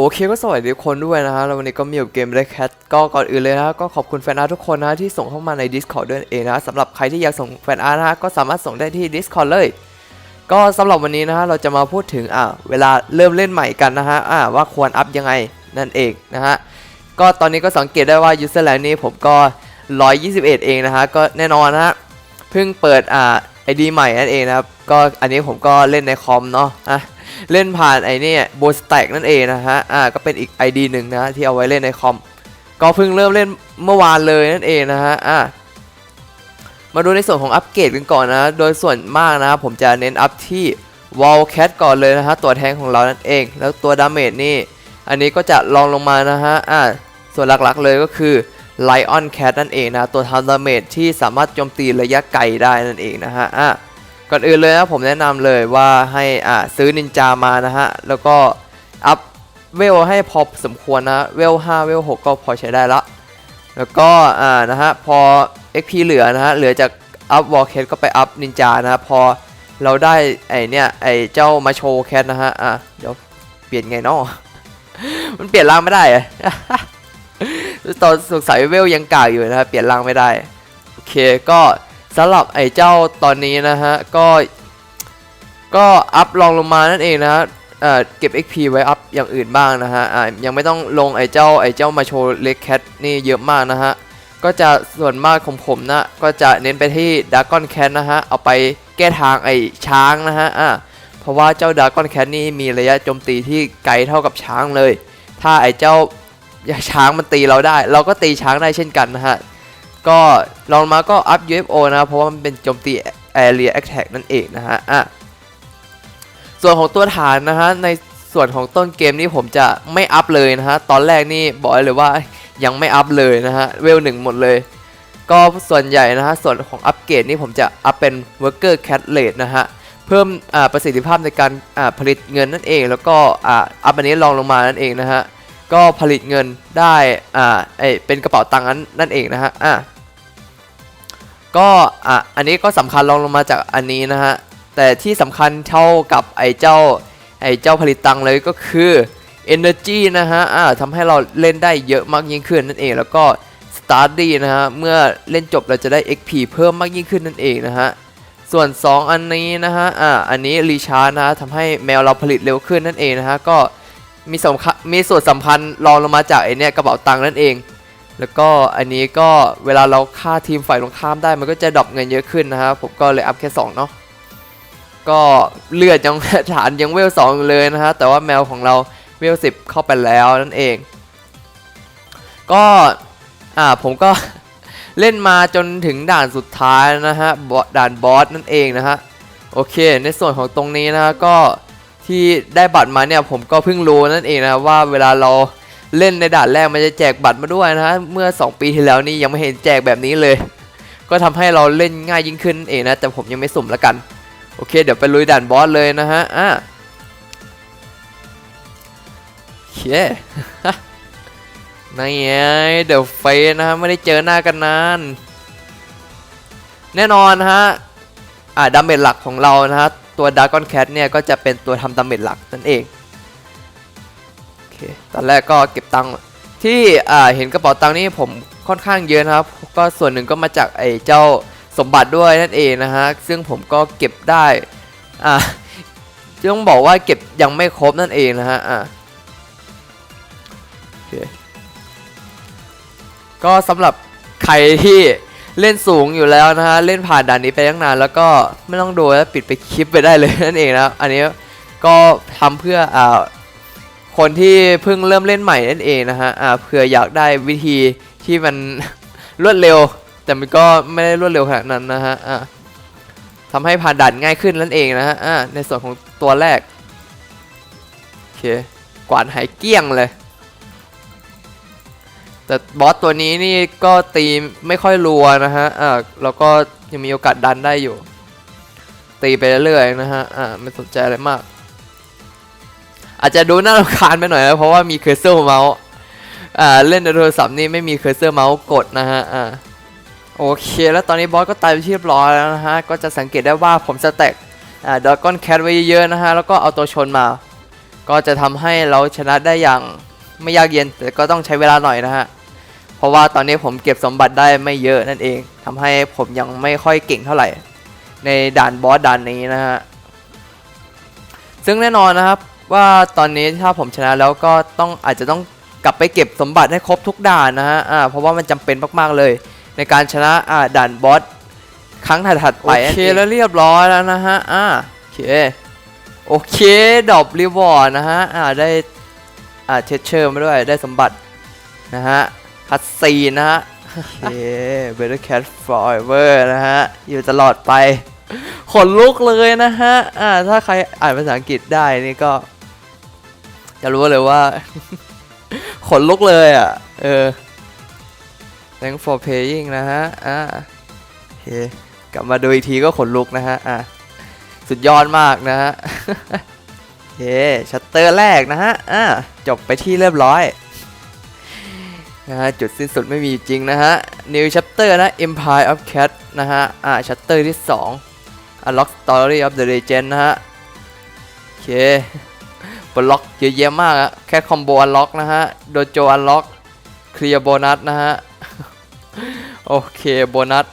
โอเคก็สวัสดีทุกคนด้วยนะฮะแล้ววันนี้ก็มีอยู่เกม Red Cat ก็ก่อนอื่นเลยนะก็ขอบคุณแฟนอาร์ทุกคนนะที่ส่งเข้ามาใน Discord ด้วยเองนะสำหรับใครที่อยากส่งแฟนอาร์นะก็สามารถส่งได้ที่ Discord เลย ก็สำหรับวันนี้นะฮะเราจะมาพูดถึงอ่าเวลาเริ่มเล่นใหม่กันนะฮะอ่าว่าควรอัพยังไงนั่นเองนะฮะก็ตอนนี้ก็สังเกตได้ว่า user แลนนี้ผมก็ 121 เองนะฮะก็แน่นอนนะฮะเพิ่งเปิดอ่า ID ใหม่นั่นเองนะครับก็อันนี้ผมก็เล่นในคอมเนาะอะ เล่นผ่านไอ้นี่โบสแต็กนั่นเองนะฮะอ่าก็เป็นอีก ID หนึ่งนะฮะที่เอาไว้เล่นในคอมก็เพิ่งเริ่มเล่นเมื่อวานเลยนั่นเองนะฮะอ่ามาดูในส่วนของอัปเกรดกันก่อนนะ โดยส่วนมากนะผมจะเน้นอัพที่ Wall Cat ก่อนเลยนะฮะตัวแทงของเรานั่นเอง แล้วตัวดาเมจนี่ อันนี้ก็จะลองลงมานะฮะอ่าส่วนหลักๆเลยก็คือ Lion Cat นั่นเองนะ ตัวทำดาเมจที่สามารถโจมตีระยะไกลได้นั่นเองนะฮะอ่า ก่อนอื่นเลยนะผมแนะนำเลยว่าให้อ่าซื้อนินจามานะฮะ แล้วก็อัพเวลให้พอสมควรนะ เวล5เวล6ก็พอใช้ได้ละ แล้วก็อ่านะฮะพอ XP เหลือนะฮะ เหลือจากอัพวอลแคทก็ไปอัพนินจานะฮะพอเราได้ไอเนี่ยไอเจ้ามาโชว์แคทนะฮะ อะเดี๋ยวเปลี่ยนไงเนาะมันเปลี่ยนร่างไม่ได้อะตอนสงสัยเวลยังกากอยู่นะครับเปลี่ยนร่างไม่ได้ โอเคก็ สำหรับไอ้เจ้าตอนนี้นะฮะ ก็ ก็อัพลองลงมานั่นเองนะฮะเอ่อเก็บ XP ไว้อัพอย่างอื่นบ้างนะฮะอ่ายังไม่ต้องลงไอ้เจ้าไอ้เจ้ามาโชว์เล็กแคทนี่เยอะมากนะฮะ ก็จะส่วนมากของผมนะ ก็จะเน้นไปที่ดากอนแคทนะฮะ เอาไปแก้ทางไอ้ช้างนะฮะอ่าเพราะว่าเจ้าดากอนแคทนี่มีระยะโจมตีที่ไกลเท่ากับช้างเลย ถ้าไอ้เจ้าช้างมันตีเราได้ เราก็ตีช้างได้เช่นกันนะฮะ ก็ลองมาก็อัพ UFO นะเพราะว่ามันเป็นโจมตี Area Attack นั่นเองนะฮะอะส่วนของตัวฐานนะฮะในส่วนของต้นเกมนี่ผมจะไม่อัพเลยนะฮะตอนแรกนี่บอกเลยว่ายังไม่อัพเลยนะฮะเวลหนึ่งหมดเลย ก็ส่วนใหญ่นะฮะส่วนของอัปเกรดนี่ผมจะอัพเป็น Worker Cat Rate นะฮะเพิ่มประสิทธิภาพในการผลิตเงินนั่นเอง แล้วก็อัพอันนี้ลองลงมานั่นเองนะฮะก็ผลิตเงินได้อ่าไอเป็นกระเป๋าตังค์นั้นนั่นเองนะฮะอ่า ก็อะอันนี้ก็สำคัญลองลงมาจากอันนี้นะฮะ แต่ที่สำคัญเท่ากับไอ้เจ้าไอ้เจ้าผลิตตังเลยก็คือ Energy นะฮะอ่าทำให้เราเล่นได้เยอะมากยิ่งขึ้นนั่นเอง แล้วก็ Study นะฮะ เมื่อเล่นจบเราจะได้ XP เพิ่มมากยิ่งขึ้นนั่นเองนะฮะ ส่วน 2 อันนี้นะฮะ อ่า อันนี้รีชาร์นะฮะทำให้แมวเราผลิตเร็วขึ้นนั่นเองนะฮะ ก็มีสำคัญมีส่วนสำคัญรองลงมาจากไอเนี้ยกระเป๋าตังค์นั่นเอง แล้วก็อันนี้ก็เวลาเราฆ่าทีมฝ่ายตรงข้ามได้มันก็จะดรอปเงินเยอะขึ้นนะฮะผมก็เลยอัพแค่2เนาะก็เลือดยังฐานยังเวล2องเลยนะฮะแต่ว่าแมวของเราเวล10เข้าไปแล้วนั่นเอง ก็อ่าผมก็เล่นมาจนถึงด่านสุดท้ายนะฮะด่านบอสนั่นเองนะฮะโอเค ในส่วนของตรงนี้นะฮะก็ที่ได้บัตรมาเนี่ยผมก็เพิ่งรู้นั่นเองนะว่าเวลาเรา เล่นในด่านแรกมันจะแจกบัตรมาด้วยนะฮะเมื่อ 2 ปีที่แล้วนี่ยังไม่เห็นแจกแบบนี้เลย ก็ทำให้เราเล่นง่ายยิ่งขึ้นเองนะแต่ผมยังไม่สุ่มล้วกัน โอเค เดี๋ยวไปลุยด่านบอสเลยนะฮะอะเคนี่ไงเดี๋ยวเฟยนะฮะไม่ได้เจอหน้ากันนานแน่นอนฮะอ่าดาเมจหลักของเรานะฮะตัวด r a กอนแคทเนี่ยก็จะเป็นตัวทำดาเมจหลักนั่นเอง เคตอนแรกก็เก็บตังค์ที่เห็นกระเป๋าตังค์นี่ผมค่อนข้างเยอะนะครับ ก็ส่วนหนึ่งก็มาจากไอ้เจ้าสมบัติด้วยนั่นเองนะฮะซึ่งผมก็เก็บได้อ่าต้องบอกว่าเก็บยังไม่ครบนั่นเองนะฮะอ่าโอเคก็สำหรับใครที่เล่นสูงอยู่แล้วนะฮะเล่นผ่านด่านนี้ไปตั้งนานแล้วก็ไม่ต้องดูแล้วปิดไปคลิปไปได้เลยนั่นเองนะครับอันนี้ก็ทำเพื่ออ่า คนที่เพิ่งเริ่มเล่นใหม่นั่นเองนะฮะอ่าเผื่ออยากได้วิธีที่มัน รวดเร็ว แต่มันก็ไม่ได้รวดเร็วขนาดนั้นนะฮะอ่าทำให้ผ่านด่านง่ายขึ้นนั่นเองนะฮะอ่าในส่วนของตัวแรกโอเคกวาดหายเกี้ยงเลย แต่บอสตัวนี้นี่ก็ตีไม่ค่อยรัวนะฮะอ่าแล้วก็ยังมีโอกาสดันได้อยู่ ตีไปเรื่อยๆนะฮะอ่าไม่สนใจอะไรมาก อาจจะดูน่ารำคาญไปหน่อยนะเพราะว่ามีเคอร์เซอร์เมาส์อ่าเล่นในโทรศัพท์นี่ไม่มีเคอร์เซอร์เมาส์กดนะฮะอ่าโอเคแล้วตอนนี้บอสก็ตายไปที่เรียบร้อยแล้วนะฮะก็จะสังเกตได้ว่าผมสแต็กอ่าดอกอนแคทไว้เยอะๆนะฮะแล้วก็เอาตัวชนมา ก็จะทำให้เราชนะได้อย่างไม่ยากเย็นแต่ก็ต้องใช้เวลาหน่อยนะฮะเพราะว่าตอนนี้ผมเก็บสมบัติได้ไม่เยอะนั่นเองทำให้ผมยังไม่ค่อยเก่งเท่าไหร่ ในด่านบอสด่านนี้นะฮะซึ่งแน่นอนนะครับ ว่าตอนนี้ถ้าผมชนะแล้วก็ต้องอาจจะต้องกลับไปเก็บสมบัติให้ครบทุกด่านนะฮะอ่าเพราะว่ามันจำเป็นมากๆเลย ในการชนะอ่าด่านบอสครั้งถัดๆไปโอเคแล้วเรียบร้อยแล้วนะฮะอ่าโอเคโอเคดอบรีวอร์ดนะฮะอ่าได้อ่าเทเชอร์มาด้วยได้สมบัตินะฮะคัตซีนนะฮะโอเค Better Cat Forever นะฮะอยู่ตลอดไปขนลุกเลยนะฮะ อ่า ถ้าใครอ่านภาษาอังกฤษได้นี่ก็ จะรู้เลยว่า ขนลุกเลยอะ เออ Thanks for paying นะฮะ อ่าโอเคกลับมาดูอีกทีก็ขนลุกนะฮะ อ่าสุดยอดมากนะฮะโอเคชัตเตอร์แรกนะฮะ อ่า จบไปที่เรียบร้อยนะฮะจุดสิ้นสุดไม่มีจริงนะฮะ New Chapter นะ Empire of Cat นะฮะ อ่า Chapter ที่ 2 Unlock Story of the Legend นะฮะ โอเค บล็อกเยอะแยะมากอะแค่คอมโบอันล็อกนะฮะ โดโจอันล็อก เคลียร์โบนัสนะฮะ โอเคโบนัส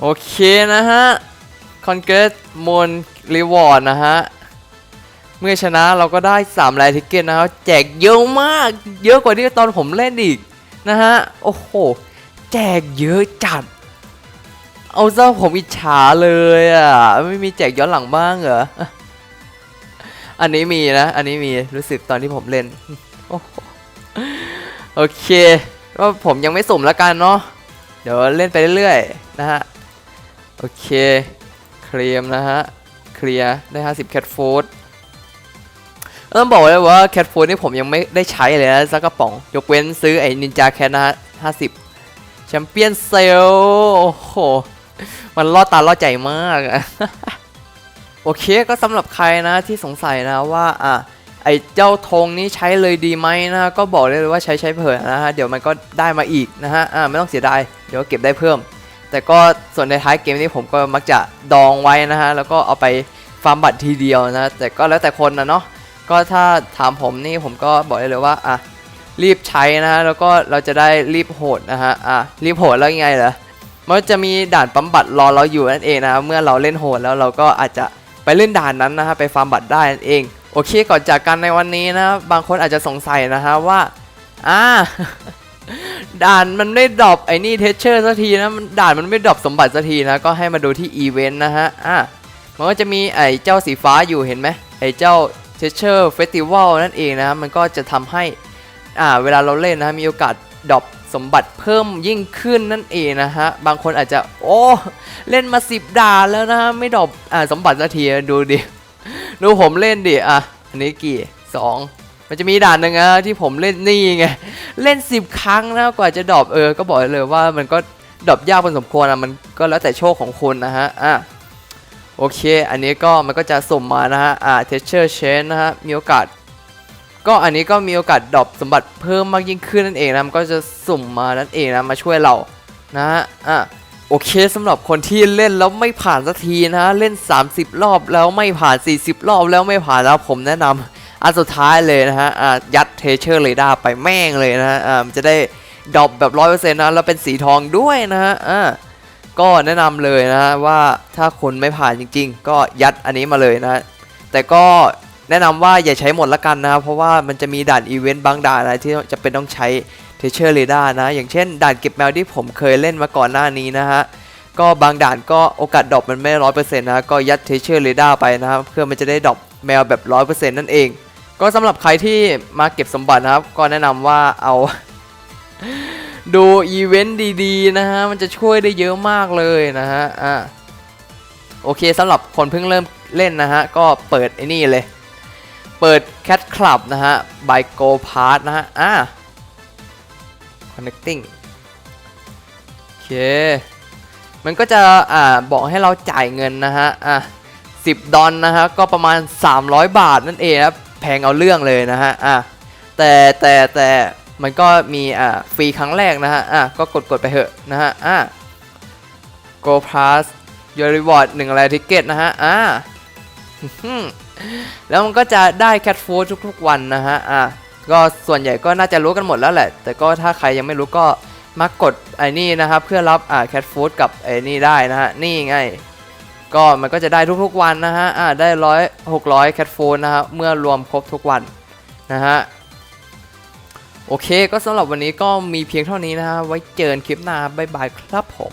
โอเคนะฮะ คอนเกตมอนรีวอร์ดนะฮะ เมื่อชนะเราก็ได้3ลายทิกเก็ตนะครับ แจกเยอะมาก เยอะกว่าที่ตอนผมเล่นอีกนะฮะ โอ้โห แจกเยอะจัด เอาซะผมอิจฉาเลยอะ ไม่มีแจกย้อนหลังบ้างเหรอ อันนี้มีนะ อันนี้มีรู้สึกตอนที่ผมเล่นโอโอเคก็ผมยังไม่สุ่มแล้วกันเนาะ เดี๋ยวเล่นไปเรื่อยๆนะฮะ โอเค เคลียมนะฮะ เคลียร์ได้ 50 แคทฟูดต้องบอกเลยว่าแคทฟูดนี่ผมยังไม่ได้ใช้เลยนะสักกระป๋อง ยกเว้นซื้อไอ้นินจาแคทนะฮะ 50 แชมเปี้ยนเซลโอ้โห มันล่อตาล่อใจมากโอเคก็สำหรับใครนะที่สงสัยนะว่าอะไอเจ้าธงนี้ใช้เลยดีไหมนะก็บอกได้เลยว่าใช้ใช้เผื่อนะฮะเดี๋ยวมันก็ได้มาอีกนะฮะอ่าไม่ต้องเสียดายเดี๋ยวเก็บได้เพิ่ม แต่ก็ส่วนในท้ายเกมนี้ผมก็มักจะดองไว้นะฮะแล้วก็เอาไปฟาร์มบัตรทีเดียวนะแต่ก็แล้วแต่คนนะเนาะก็ถ้าถามผมนี่ผมก็บอกได้เลยว่าอะรีบใช้นะฮะแล้วก็เราจะได้รีบโหดนะฮะอะรีบโหดแล้วยังไงเหรอ มันจะมีด่านปั๊มบัตรรอเราอยู่นั่นเองนะครับเมื่อเราเล่นโหดแล้วเราก็อาจจะไปเล่นด่านนั้นนะฮะไปฟาร์มบัตรได้นั่นเอง โอเคก่อนจากกันในวันนี้นะบางคนอาจจะสงสัยนะฮะว่าอ่าด่านมันไม่ดรอปไอ้นี่เทเชอร์สักทีนะมันด่านมันไม่ดรอปสมบัติสักทีนะก็ให้มาดูที่อีเวนต์นะฮะอ่ามันก็จะมีไอ้เจ้าสีฟ้าอยู่เห็นไหมไอ้เจ้าเทเชอร์เฟสติวัลนั่นเองนะมันก็จะทำให้อ่าเวลาเราเล่นนะฮะมีโอกาสดรอป สมบัติเพิ่มยิ่งขึ้นนั่นเองนะฮะ บางคนอาจจะ โอ้ เล่นมาสิบด่านแล้วนะ ไม่ดรอปอ่าสมบัติสักทีดูดิ ดูผมเล่นดิ อะ อันนี้กี่สองมันจะมีด่านหนึ่งนะที่ผมเล่นนี่ไง เล่น 10 ครั้งนะกว่าจะดรอปเออ ก็บอกเลยว่ามันก็ดรอปยากพอสมควรนะมันก็แล้วแต่โชคของคุณนะฮะ อะโอเค อันนี้ก็มันก็จะสุ่มมานะฮะ อ่า texture change นะฮะ มีโอกาส ก็อันนี้ก็มีโอกาสดรอปสมบัติเพิ่มมากยิ่งขึ้นนั่นเองนะมันก็จะสุ่มมานั่นเองนะมาช่วยเรานะฮะอะโอเคสำหรับคนที่เล่นแล้วไม่ผ่านสักทีนะ เล่น 30 รอบแล้วไม่ผ่าน 40 รอบแล้วไม่ผ่านแล้วผมแนะนำอันสุดท้ายเลยนะฮะอะยัดเทเชอร์เรดาร์ไปแม่งเลยนะฮะอ่ามันจะได้ดรอปแบบร้อยเปอร์เซ็นต์นะแล้วเป็นสีทองด้วยนะฮะอ่าก็แนะนำเลยนะฮะว่าถ้าคุณไม่ผ่านจริง ๆ ก็ยัดอันนี้มาเลยนะแต่ก็ แนะนำว่าอย่าใช้หมดละกันนะครับ เพราะว่ามันจะมีด่านอีเวนต์บางด่านนะไรที่จะเป็นต้องใช้เทเชอร์เรดาร์นะ อย่างเช่น ด่านเก็บแมวที่ผมเคยเล่นมาก่อนหน้านี้นะฮะ ก็บางด่านก็โอกาสดรอปมันไม่ร้อยเปอร์เซ็นต์นะก็ยัดเทเชอร์เรดาร์ไปนะครับเพื่อมันจะได้ดรอปแมวแบบร้อยเปอร์เซ็นต์นั่นเอง ก็สำหรับใครที่มาเก็บสมบัตินะครับ ก็แนะนำว่าเอาดูอีเวนต์ดีๆนะฮะมันจะช่วยได้เยอะมากเลยนะฮะอะโอเคสำหรับคนเพิ่งเริ่มเล่นนะฮะก็เปิดไอ้นี่เลย เปิด Cat Club นะฮะ by Go Pass นะฮะ อะ connecting โอเค มันก็จะ อ่า บอกให้เราจ่ายเงินนะฮะ อะ10 ดอลนะฮะ ก็ประมาณ 300 บาทนั่นเองครับแพงเอาเรื่องเลยนะฮะ อะแต่แต่แต่มันก็มี อ่า ฟรีครั้งแรกนะฮะ อะก็กดกดไปเถอะนะฮะ อะ Go Plus Your Reward 1อะไรทิเก็ตนะฮะ อะ แล้วมันก็จะได้แคทฟูดทุกๆวันนะฮะ อะ ก็ส่วนใหญ่ก็น่าจะรู้กันหมดแล้วแหละ แต่ก็ถ้าใครยังไม่รู้ก็มากดไอ้นี่นะครับ เพื่อรับอ่าแคทฟูดกับไอ้นี่ได้นะฮะ นี่ไง ก็มันก็จะได้ทุกๆวันนะฮะ อ่าได้ร้อยหกร้อยแคทฟูดนะครับ เมื่อรวมครบทุกวันนะฮะโอเค ก็สำหรับวันนี้ก็มีเพียงเท่านี้นะฮะ ไว้เจอกันคลิปหน้า บ๊ายบายครับผม